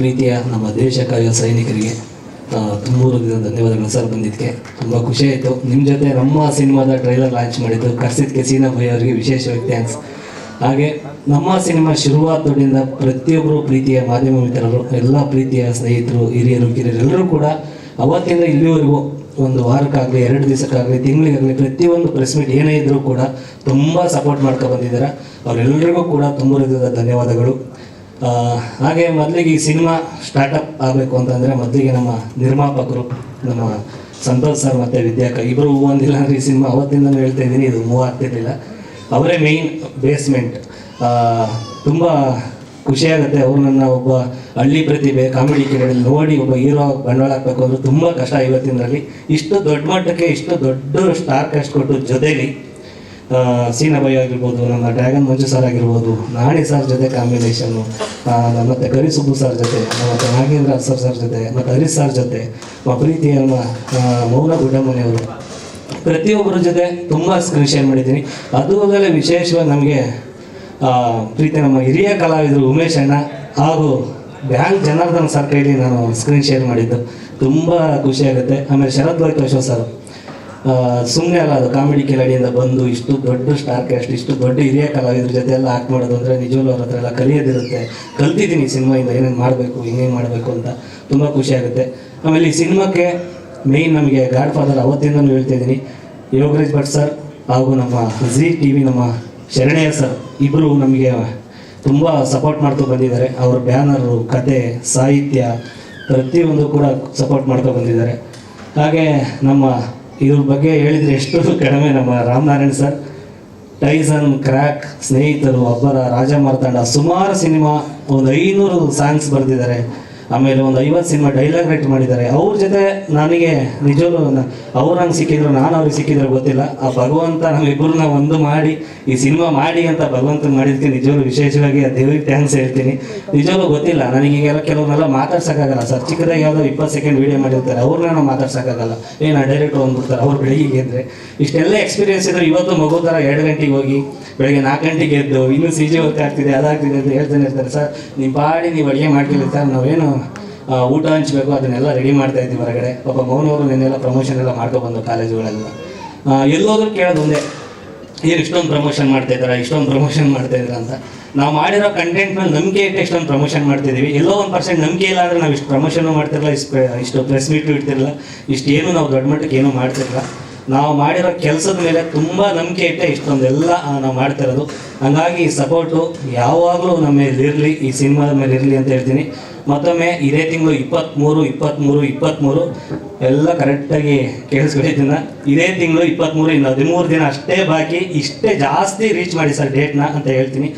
ಪ್ರೀತಿಯ ನಮ್ಮ ದೇಶ ಕಾರ್ಯ ಸೈನಿಕರಿಗೆ ತುಮೂರು ತುಂಬ ಧನ್ಯವಾದಗಳು ಸರ್ ಬಂದಿದ್ದಕ್ಕೆ. ತುಂಬ ಖುಷಿ ಆಯಿತು. ನಿಮ್ಮ ಜೊತೆ ನಮ್ಮ ಸಿನಿಮಾದ ಟ್ರೈಲರ್ ಲಾಂಚ್ ಮಾಡಿದ್ದು ಕರ್ಸಿದ್ಕೆ ಸೀನಾ ಅವರಿಗೆ ವಿಶೇಷವಾಗಿ ಥ್ಯಾಂಕ್ಸ್. ಹಾಗೆ ನಮ್ಮ ಸಿನಿಮಾ ಶುರುವಾತದಿಂದ ಪ್ರತಿಯೊಬ್ಬರು ಪ್ರೀತಿಯ ಮಾಧ್ಯಮ ಮಿತ್ರರು, ಎಲ್ಲ ಪ್ರೀತಿಯ ಸ್ನೇಹಿತರು, ಹಿರಿಯರು, ಕಿರಿಯರು, ಎಲ್ಲರೂ ಕೂಡ ಅವತ್ತಿಂದ ಇಲ್ಲಿವರೆಗೂ ಒಂದು ವಾರಕ್ಕಾಗಲಿ, ಎರಡು ದಿವಸಕ್ಕಾಗಲಿ, ತಿಂಗಳಿಗಾಗಲಿ ಪ್ರತಿಯೊಂದು ಪ್ರೆಸ್ ಮೀಟ್ ಏನೇ ಇದ್ದರೂ ಕೂಡ ತುಂಬ ಸಪೋರ್ಟ್ ಮಾಡ್ಕೊಂಡು ಬಂದಿದ್ದಾರೆ. ಅವರೆಲ್ಲರಿಗೂ ಕೂಡ ತುಂಬ ಧನ್ಯವಾದಗಳು. ಹಾಗೆ ಮೊದಲಿಗೆ ಈ ಸಿನಿಮಾ ಸ್ಟಾರ್ಟಪ್ ಆಗಬೇಕು ಅಂತಂದರೆ ಮೊದಲಿಗೆ ನಮ್ಮ ನಿರ್ಮಾಪಕರು, ನಮ್ಮ ಸಂತೋಷ್ ಸರ್ ಮತ್ತು ವಿದ್ಯಾಕ ಇಬ್ಬರು ಒಂದಿಲ್ಲ ಅಂದರೆ ಈ ಸಿನಿಮಾ ಅವತ್ತಿಂದ ಹೇಳ್ತಾ ಇದ್ದೀನಿ, ಇದು ಮೂವ್ ಆಗ್ತಿರ್ಲಿಲ್ಲ. ಅವರೇ ಮೇಯ್ನ್ ಬೇಸ್ಮೆಂಟ್ ತುಂಬ ಖುಷಿಯಾಗುತ್ತೆ ಅವ್ರು ನನ್ನ ಒಬ್ಬ ಹಳ್ಳಿ ಪ್ರತಿಭೆ ಕಾಮಿಡಿ ಕಿರಣದಲ್ಲಿ ನೋಡಿ ಒಬ್ಬ ಹೀರೋ ಬಂಡವಾಳ ಹಾಕ್ಬೇಕು ಅಂದರೆ ತುಂಬ ಕಷ್ಟ ಇವತ್ತಿನಲ್ಲಿ ಇಷ್ಟು ದೊಡ್ಡ ಮಟ್ಟಕ್ಕೆ, ಇಷ್ಟು ದೊಡ್ಡ ಸ್ಟಾರ್ ಕಾಸ್ಟ್ ಕೊಟ್ಟು ಜೊತೆಲಿ ಆ, ಸೀನಾ ಬೈ ಆಗಿರ್ಬೋದು ನಮ್ಮ ಡ್ರ್ಯಾಗನ್ ಮಂಜು ಸರ್ ಆಗಿರ್ಬೋದು ನಾಣಿ ಸರ್ ಜೊತೆ ಕಾಂಬಿನೇಷನ್ನು ಮತ್ತು ಗರಿ ಸುಬ್ಬು ಸರ್ ಜೊತೆ ಮತ್ತು ನಾಗೇಂದ್ರ ಸರ್ ಸರ್ ಜೊತೆ ಮತ್ತು ಹರೀಶ್ ಸರ್ ಜೊತೆ ನಮ್ಮ ಪ್ರೀತಿಯ ನಮ್ಮ ಆ, ಮೌನ ಗುಡ್ಡಮನೆಯವರು ಪ್ರತಿಯೊಬ್ಬರ ಜೊತೆ ತುಂಬ ಸ್ಕ್ರೀನ್ ಶೇರ್ ಮಾಡಿದ್ದೀನಿ. ಅದು ಅಲ್ಲದೆ ವಿಶೇಷವಾಗಿ ನಮಗೆ ಪ್ರೀತಿ ನಮ್ಮ ಹಿರಿಯ ಕಲಾವಿದರು ಉಮೇಶ್ ಅಣ್ಣ ಹಾಗೂ ಬ್ಯಾಂಕ್ ಜನಾರ್ದನ್ ಸರ್ ಕೈಲಿ ನಾನು ಸ್ಕ್ರೀನ್ ಶೇರ್ ಮಾಡಿದ್ದು. ತುಂಬ ಖುಷಿಯಾಗುತ್ತೆ ಆಮೇಲೆ ಶರತ್ ಲೋಕೇಶ್ವರ್ ಸರ್ ಸುಮ್ಮನೆ ಅಲ್ಲ, ಅದು ಕಾಮಿಡಿ ಕಿಲಾಡಿಯಿಂದ ಬಂದು ಇಷ್ಟು ದೊಡ್ಡ ಸ್ಟಾರ್ ಕ್ಯಾಸ್ಟ್ ಇಷ್ಟು ದೊಡ್ಡ ಹಿರಿಯ ಕಲಾವಿದ್ರ ಜೊತೆ ಎಲ್ಲ ಆಕ್ಟ್ ಮಾಡೋದು ಅಂದರೆ ನಿಜವಲ್ಲೂ ಅವ್ರ ಹತ್ರ ಎಲ್ಲ ಕಲಿಯೋದಿರುತ್ತೆ. ಕಲ್ತಿದ್ದೀನಿ ಸಿನಿಮಾಯಿಂದ ಏನೇನು ಮಾಡಬೇಕು ಹಿಂಗೇನು ಮಾಡಬೇಕು ಅಂತ ತುಂಬ ಖುಷಿಯಾಗುತ್ತೆ ಆಮೇಲೆ ಈ ಸಿನಿಮಾಕ್ಕೆ ಮೇಯ್ನ್ ನಮಗೆ ಗಾಡ್ ಫಾದರ್ ಅವತ್ತಿಂದನೂ ಹೇಳ್ತಿದ್ದೀನಿ ಯೋಗರಾಜ್ ಭಟ್ ಸರ್ ಹಾಗೂ ನಮ್ಮ ಜಿ ಟಿ ವಿ ನಮ್ಮ ಶರಣಯ್ಯ ಸರ್ ಇಬ್ಬರು ನಮಗೆ ತುಂಬ ಸಪೋರ್ಟ್ ಮಾಡ್ತಾ ಬಂದಿದ್ದಾರೆ. ಅವ್ರ ಬ್ಯಾನರು ಕತೆ, ಸಾಹಿತ್ಯ ಪ್ರತಿಯೊಂದು ಕೂಡ ಸಪೋರ್ಟ್ ಮಾಡ್ತಾ ಬಂದಿದ್ದಾರೆ. ಹಾಗೆ ನಮ್ಮ ಇವ್ರ ಬಗ್ಗೆ ಹೇಳಿದರೆ ಎಷ್ಟು ಕಡಿಮೆ ನಮ್ಮ ರಾಮನಾರಾಯಣ್ ಸರ್. ಟೈಸನ್, ಕ್ರ್ಯಾಕ್, ಸ್ನೇಹಿತರು, ಅಬ್ಬರ, ರಾಜ ಮಾರ್ತಾಂಡ, ಸುಮಾರು ಸಿನಿಮಾ, ಒಂದು ಐನೂರು ಸಾಂಗ್ಸ್ ಬರೆದಿದ್ದಾರೆ. ಆಮೇಲೆ ಒಂದು ಐವತ್ತು ಸಿನಿಮಾ ಡೈಲಾಗ್ ರೈಟ್ ಮಾಡಿದ್ದಾರೆ. ಅವ್ರ ಜೊತೆ ನನಗೆ ನಿಜವೂ ಅವ್ರು ಹಂಗೆ ಸಿಕ್ಕಿದ್ರು, ನಾನು ಅವ್ರಿಗೆ ಸಿಕ್ಕಿದ್ರು ಗೊತ್ತಿಲ್ಲ. ಆ ಭಗವಂತ ನಮ್ಮಿಬ್ಬರನ್ನ ಒಂದು ಮಾಡಿ, ಈ ಸಿನಿಮಾ ಮಾಡಿ ಅಂತ ಭಗವಂತ ಮಾಡಿದ್ದಕ್ಕೆ ನಿಜವೂ ವಿಶೇಷವಾಗಿ ಆ ದೇವ್ರಿಗೆ ಥ್ಯಾಂಕ್ಸ್ ಹೇಳ್ತೀನಿ. ನಿಜವೂ ಗೊತ್ತಿಲ್ಲ, ನನಗೆ ಈಗೆಲ್ಲ ಕೆಲವ್ರನ್ನೆಲ್ಲ ಮಾತಾಡ್ಸೋಕ್ಕಾಗಲ್ಲ. ಸರ್, ಚಿಕ್ಕದಾಗಿ ಯಾವುದೋ ಇಪ್ಪತ್ತು ಸೆಕೆಂಡ್ ವೀಡಿಯೋ ಮಾಡಿರ್ತಾರೆ, ಅವ್ರನ್ನ ನಾವು ಮಾತಾಡ್ಸೋಕ್ಕಾಗಲ್ಲ. ಏನು ಡೈರೆಕ್ಟ್ ಬಂದ್ಬಿಡ್ತಾರೆ, ಅವ್ರು ಬೆಳಿಗ್ಗೆ ಎದ್ರೆ. ಇಷ್ಟೆಲ್ಲ ಎಕ್ಸ್ಪೀರಿಯನ್ಸ್ ಇದ್ರೆ ಇವತ್ತು ಮಗು ಥರ ಎರಡು ಗಂಟೆಗೆ ಹೋಗಿ, ಬೆಳಗ್ಗೆ ನಾಲ್ಕು ಗಂಟೆಗೆ ಎದ್ದು, ಇನ್ನೂ ಸಿ ಜಿ ಆಗ್ತಿದೆ, ಅದಾಗ್ತಿದೆ ಅಂತ ಹೇಳ್ತಾನೆ ಇರ್ತಾರೆ. ಸರ್, ನೀವು ಬಾಡಿ ನೀವು ಅಡುಗೆ ಮಾಡ್ಕೊಳ್ಳಿ, ಸರ್, ನಾವೇನು ಊಟ ಹಂಚಬೇಕು, ಅದನ್ನೆಲ್ಲ ರೆಡಿ ಮಾಡ್ತಾ ಇದ್ದೀವಿ ಹೊರಗಡೆ. ಪಾಪ ಮೌನವರು ನಿನ್ನೆಲ್ಲ ಪ್ರಮೋಷನ್ ಎಲ್ಲ ಮಾಡ್ಕೊ ಬಂದು ಕಾಲೇಜುಗಳೆಲ್ಲ. ಎಲ್ಲೋದ್ರೂ ಕೇಳೋದು ಒಂದೇ ಏನು ಇಷ್ಟೊಂದು ಪ್ರಮೋಷನ್ ಮಾಡ್ತಾ ಇದ್ದಾರೆ, ಇಷ್ಟೊಂದು ಪ್ರಮೋಷನ್ ಮಾಡ್ತಾ ಇದ್ದಾರೆ ಅಂತ. ನಾವು ಮಾಡಿರೋ ಕಂಟೆಂಟ್ ಮೇಲೆ ನಂಬಿಕೆ ಇಟ್ಟು ಇಷ್ಟೊಂದು ಪ್ರಮೋಷನ್ ಮಾಡ್ತಿದ್ದೀವಿ ಎಲ್ಲೋ ಒಂದು ಪರ್ಸೆಂಟ್ ನಂಬಿಕೆ ಇಲ್ಲ ಅಂದರೆ ನಾವು ಇಷ್ಟು ಪ್ರಮೋಷನ್ ಮಾಡ್ತಿರಲ್ಲ ಇಷ್ಟು ಇಷ್ಟು ಪ್ರೆಸ್ ಮೀಟು ಇಡ್ತಿರಲ್ಲ ಇಷ್ಟು ಏನು ನಾವು ದೊಡ್ಡ ಮಟ್ಟಕ್ಕೆ ಏನೂ ಮಾಡ್ತಿರಲ್ಲ ನಾವು ಮಾಡಿರೋ ಕೆಲಸದ ಮೇಲೆ ತುಂಬ ನಂಬಿಕೆ ಇಟ್ಟೆ ಇಷ್ಟೊಂದೆಲ್ಲ ನಾವು ಮಾಡ್ತಿರೋದು ಹಂಗಾಗಿ ಸಪೋರ್ಟು ಯಾವಾಗಲೂ ನಮ್ಮ ಮೇಲೆ ಇರಲಿ ಈ ಸಿನಿಮಾದ ಮೇಲೆ ಇರಲಿ ಅಂತ ಹೇಳ್ತೀನಿ. ಮತ್ತೊಮ್ಮೆ ಇದೇ ತಿಂಗಳು ಇಪ್ಪತ್ತ್ಮೂರು ಇಪ್ಪತ್ತ್ಮೂರು ಇಪ್ಪತ್ತ್ಮೂರು ಎಲ್ಲ ಕರೆಕ್ಟಾಗಿ ಕೇಳಿಸ್ಕೊಂಡಿದ್ದೀನ. ಇದೇ ತಿಂಗಳು ಇಪ್ಪತ್ತ್ಮೂರು ಇನ್ನು ಹದಿಮೂರು ದಿನ ಅಷ್ಟೇ ಬಾಕಿ. ಇಷ್ಟೇ ಜಾಸ್ತಿ ರೀಚ್ ಮಾಡಿ ಸರ್ ಡೇಟ್ನ ಅಂತ ಹೇಳ್ತೀನಿ.